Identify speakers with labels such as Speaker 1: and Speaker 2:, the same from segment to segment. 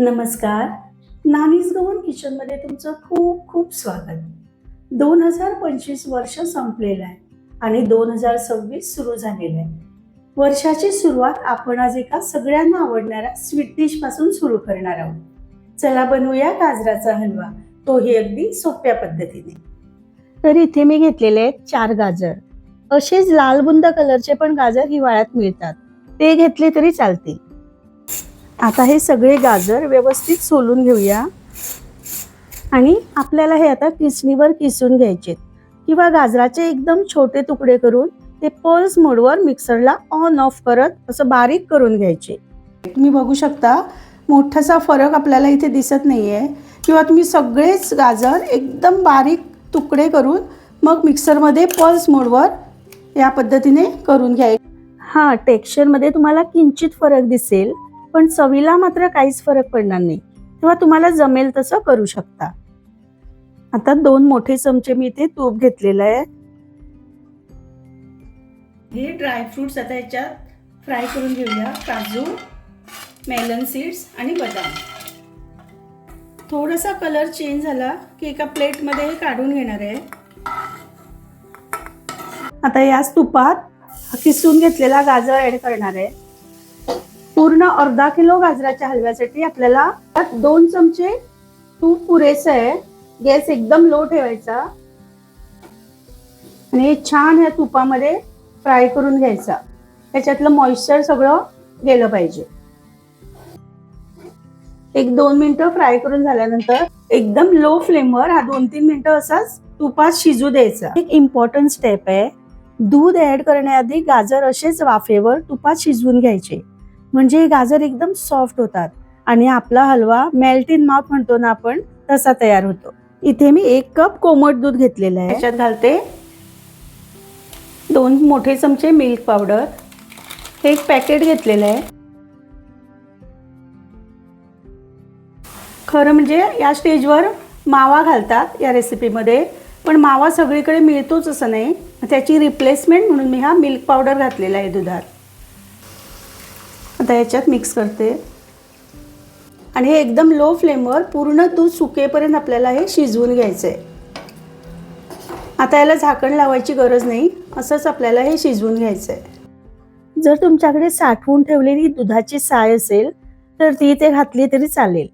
Speaker 1: नमस्कार. नानीज गवन किचनमध्ये तुमचं खूप खूप स्वागत. दोन हजार पंचवीस वर्ष संपलेलं आहे आणि दोन हजार सव्वीस सुरू झालेलं आहे. वर्षाची सुरुवात आपण आज एका सगळ्यांना आवडणाऱ्या स्वीट डिशपासून सुरू करणार आहोत. चला बनवूया गाजराचा हलवा. तोही अगदी सोप्या पद्धतीने. तर इथे मी घेतलेले आहेत चार गाजर. असेच लाल बुंद कलरचे पण गाजर हिवाळ्यात मिळतात. ते घेतले तरी चालतील. आता हे सगळे गाजर व्यवस्थित सोलून घेऊया. आणि आपल्याला हे आता किसणीवर किसून घ्यायचे किंवा गाजराचे एकदम छोटे तुकडे करून ते पल्स मोडवर मिक्सरला ऑन ऑफ करत असं बारीक करून घ्यायचे. तुम्ही बघू शकता मोठासा फरक आपल्याला इथे दिसत नाही आहे किंवा तुम्ही सगळेच गाजर एकदम बारीक तुकडे करून मग मिक्सरमध्ये पल्स मोडवर या पद्धतीने करून घ्याय हां टेक्स्चरमध्ये तुम्हाला किंचित फरक दिसेल. पण चवीला मात्र काहीच फरक पडणार नाही. तेव्हा तुम्हाला जमेल तसं करू शकता. आता दोन मोठे चमचे मी इथे तूप घेतलेलं आहे. हे ड्रायफ्रुट्स आता याच्यात फ्राय करून घेऊया. काजू मेलन सीड्स आणि बदाम. थोडासा कलर चेंज झाला की एका प्लेटमध्ये हे काढून घेणार आहे. आता याच तुपात किसून घेतलेला गाजर ऍड करणार आहे. पूर्ण अर्धा किलो गाजराच्या हलव्यासाठी आपल्याला त्यात दोन चमचे तूप पुरेसं आहे. गॅस एकदम लो ठेवायचा. आणि हे छान ह्या तुपामध्ये फ्राय करून घ्यायचा. त्याच्यातलं मॉइश्चर सगळं गेलं पाहिजे. एक दोन मिनिटं फ्राय करून झाल्यानंतर एकदम लो फ्लेमवर हा दोन तीन मिनिटं असाच तुपात शिजू द्यायचा. एक इम्पॉर्टंट स्टेप आहे. दूध ऍड करण्याआधी गाजर असेच वाफेवर तुपात शिजवून घ्यायचे. म्हणजे हे गाजर एकदम सॉफ्ट होतात. आणि आपला हलवा मेल्ट इन माउथ म्हणतो ना आपण तसा तयार होतो. इथे मी एक कप कोमट दूध घेतलेलं आहे. याच्यात घालते दोन मोठे चमचे मिल्क पावडर एक पॅकेट घेतलेलं आहे. खरं म्हणजे या स्टेजवर मावा घालतात या रेसिपीमध्ये पण मावा सगळीकडे मिळतोच असं नाही. त्याची रिप्लेसमेंट म्हणून मी हा मिल्क पावडर घातलेला आहे दुधात. आता याच्यात मिक्स करते. आणि हे एकदम लो फ्लेमवर पूर्ण दूध सुकेपर्यंत आपल्याला हे शिजवून घ्यायचं आहे आता याला झाकण लावायची गरज नाही असंच आपल्याला हे शिजवून घ्यायचं आहे जर तुमच्याकडे साठवून ठेवलेली दुधाची साय असेल तर ती ते घातली तरी चालेल.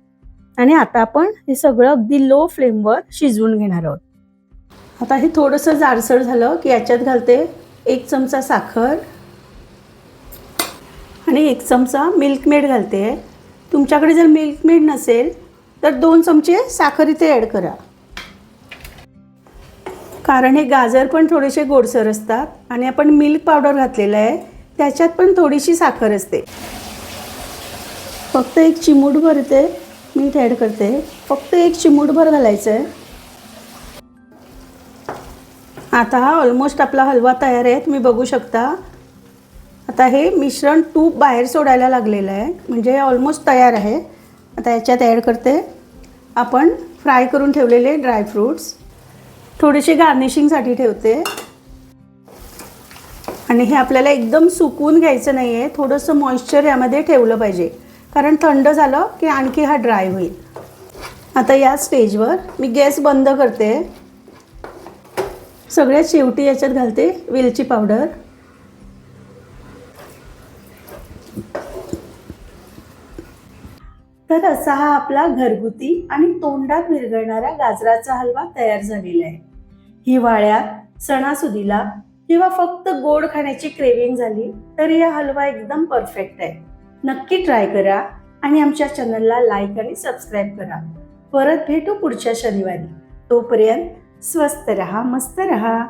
Speaker 1: आणि आता आपण हे सगळं अगदी लो फ्लेमवर शिजवून घेणार आहोत. आता हे थोडंसं जाडसर झालं की याच्यात घालते एक चमचा साखर. आणि एक चमचा मिल्क मेड घालते. तुमच्याकडे जर मिल्क मेड नसेल तर दोन चमचे साखर इथे ॲड करा. कारण हे गाजर पण थोडेसे गोडसर असतात आणि आपण मिल्क पावडर घातलेलं आहे त्याच्यात पण थोडीशी साखर असते. फक्त एक चिमूटभर इथे मीठ ॲड करते. फक्त एक चिमूटभर घालायचं आहे आता हा ऑलमोस्ट आपला हलवा तयार आहे तुम्ही बघू शकता. आता हे मिश्रण तूप बाहेर सोडायला लागलेलं आहे. म्हणजे हे ऑलमोस्ट तयार आहे. आता याच्यात ॲड करते. आपण फ्राय करून ठेवलेले ड्रायफ्रूट्स थोडेसे गार्निशिंगसाठी ठेवते. आणि हे आपल्याला एकदम सुकून घ्यायचं नाही आहे थोडंसं मॉइश्चर यामध्ये ठेवलं पाहिजे. कारण थंड झालं की आणखी हा ड्राय होईल. आता या स्टेजवर मी गॅस बंद करते. सगळ्यात शेवटी याच्यात घालते वेलची पावडर. तर असा हा आपला घरगुती आणि तोंडात विरघळणाऱ्या गाजराचा हलवा तयार झालेला आहे. हिवाळ्यात सणासुदीला किंवा फक्त गोड खाण्याची क्रेविंग झाली तर या हलवा एकदम परफेक्ट आहे. नक्की ट्राय करा आणि आमच्या चॅनलला लाईक आणि सबस्क्राईब करा. परत भेटू पुढच्या शनिवारी. तोपर्यंत स्वस्त रहा मस्त रहा.